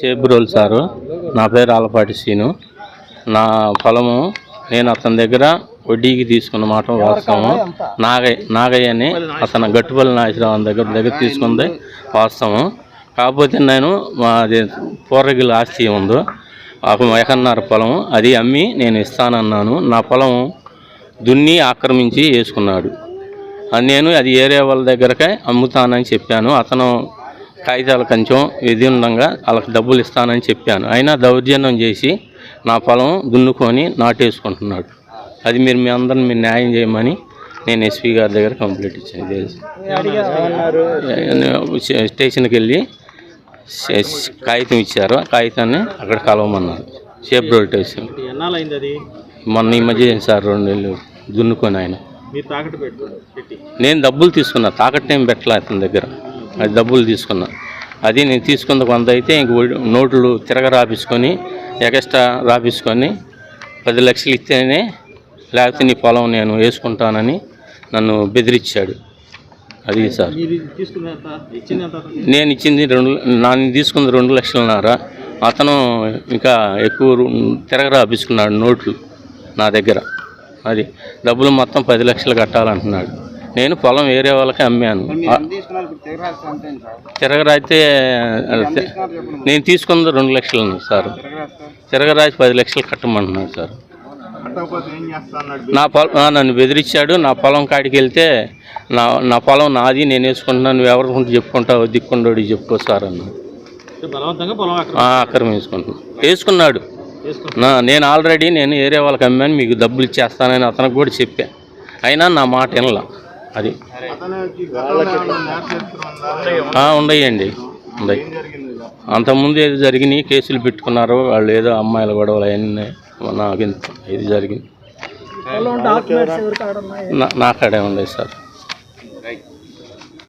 Chebrol sir. నా పేరు Alapati scene నా పొలము నేను అతని దగ్గర వడ్డీకి తీసుకున్న మాట వాస్తవం నాగయ్య నాగయ్య అని అతను గట్టుపల్లి నాగేశ్వరరావు దగ్గర దగ్గర తీసుకుంది వాస్తవం కాకపోతే నేను మాది పూర్వగిల ఆస్తి ఉందో ఒక ఎకన్నర పొలం అది అమ్మి నేను ఇస్తానన్నాను. నా పొలం దున్ని ఆక్రమించి వేసుకున్నాడు. నేను అది ఏరియా వాళ్ళ దగ్గరకే అమ్ముతానని చెప్పాను. అతను కాగితాలు కొంచెం ఇది ఉండగా వాళ్ళకి డబ్బులు ఇస్తానని చెప్పాను. అయినా దౌర్జన్యం చేసి నా పొలం దున్నుకొని నాటేసుకుంటున్నాడు. అది మీరు మీ అందరిని మీరు న్యాయం చేయమని నేను ఎస్పీ గారి దగ్గర కంప్లైంట్ ఇచ్చాను. స్టేషన్కి వెళ్ళి కాగితం ఇచ్చారు. కాగితాన్ని అక్కడ కలవమన్నారు. షేప్ రోడ్ స్టేషన్ మొన్న ఈ మధ్య సార్ రెండు నెలలు దున్నుకొని ఆయన. నేను డబ్బులు తీసుకున్నా. తాకట్టు ఏం పెట్టలే అతని దగ్గర. అది డబ్బులు తీసుకున్నా. అది నేను తీసుకున్న కొంత అయితే ఇంక నోట్లు తిరగ రాపించుకొని ఎక్స్ట్రా రాపించుకొని పది లక్షలు ఇస్తేనే లేకపోతే నీ పొలం నేను వేసుకుంటానని నన్ను బెదిరించాడు అది సార్? నేను ఇచ్చింది రెండు నేను తీసుకుంది రెండు లక్షలన్నర. అతను ఇంకా ఎక్కువ తిరగ రాపించుకున్నాడు నోట్లు నా దగ్గర. అది డబ్బులు మొత్తం పది లక్షలు కట్టాలంటున్నాడు. నేను పొలం వేరే వాళ్ళకి అమ్మాను. తిరగరాయితే నేను తీసుకుంది రెండు లక్షలు సార్. తిరగరాసి పది లక్షలు కట్టమంటున్నాడు సార్. నా పొలం నన్ను బెదిరించాడు. నా పొలం కాడికి వెళ్తే నా నా పొలం నాది నేను వేసుకుంటున్నాను. నువ్వు ఎవరికి చెప్పుకుంటావు దిక్కుండోడి చెప్పుకో సార్ అన్న ఆక్రమించుకుంటున్నాను వేసుకున్నాడు. నేను ఆల్రెడీ నేను ఏరే వాళ్ళకి అమ్మాను మీకు డబ్బులు ఇచ్చేస్తానని అతనికి కూడా చెప్పా. అయినా నా మాట వినలా. అది. ఉండయండి ఉండయి అంతకుముందు ఏదో జరిగినాయి కేసులు పెట్టుకున్నారు వాళ్ళు ఏదో అమ్మాయిల గొడవలు అవన్నీ నాకు ఇంత ఇది జరిగింది. నా- నా కాడే ఉండేది సార్.